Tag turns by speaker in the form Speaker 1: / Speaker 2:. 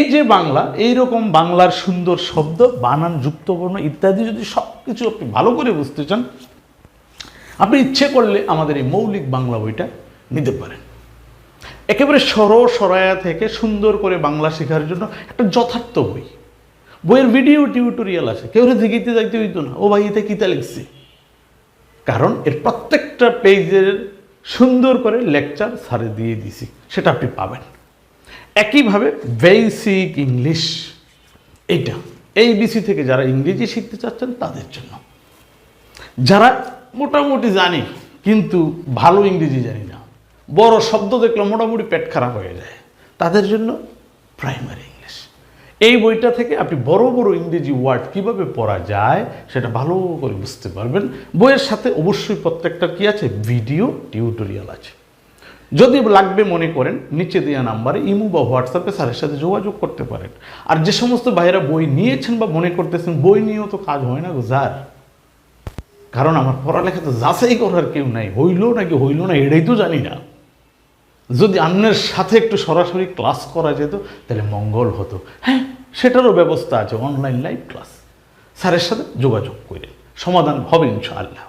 Speaker 1: এই যে বাংলা এই রকম বাংলার সুন্দর শব্দ, বানান, যুক্তবর্ণ ইত্যাদি যদি সব কিছু আপনি ভালো করে বুঝতে চান, আপনি ইচ্ছে করলে আমাদের এই মৌলিক বাংলা বইটা নিতে পারেন। একেবারে সর সরায়া থেকে সুন্দর করে বাংলা শেখার জন্য একটা যথার্থ বই। বইয়ের ভিডিও টিউটোরিয়াল আছে, কেউ দেখিতে যাইতে হইতো না, ও ভাই এতে কিতা লিখছে। কারণ এর প্রত্যেকটা পেজের সুন্দর করে লেকচার সারে দিয়ে দিছি, সেটা আপনি পাবেন। একইভাবে বেসিক ইংলিশ এইটা এই বিসি থেকে যারা ইংরেজি শিখতে চাচ্ছেন তাদের জন্য। যারা মোটামুটি জানি, কিন্তু ভালো ইংরেজি জানি না, বড় শব্দ দেখলে মোটামুটি পেট খারাপ হয়ে যায়, তাদের জন্য প্রাইমারি ইংলিশ এই বইটা থেকে আপনি বড় বড় ইংরেজি ওয়ার্ড কীভাবে পড়া যায়, সেটা ভালো করে বুঝতে পারবেন। বইয়ের সাথে অবশ্যই প্রত্যেকটা কি আছে? ভিডিও টিউটোরিয়াল আছে। যদি লাগবে মনে করেন, নিচে দেওয়া নাম্বারে ইমু বা হোয়াটসঅ্যাপে স্যারের সাথে যোগাযোগ করতে পারেন। আর যে সমস্ত ভাইয়েরা বই নিয়েছেন বা মনে করতেছেন, বই নিয়েও তো কাজ হয় না যার কারণ আমার পড়ালেখা তো যাচাই করার কেউ নাই। হইল নাকি হইল না, এটাই তো জানি না। যদি অন্যের সাথে একটু সরাসরি ক্লাস করা যেত, তাহলে মঙ্গল হতো। হ্যাঁ সেটারও ব্যবস্থা আছে, অনলাইন লাইভ ক্লাস। স্যারের সাথে যোগাযোগ করে সমাধান হবে ইনশাআল্লাহ।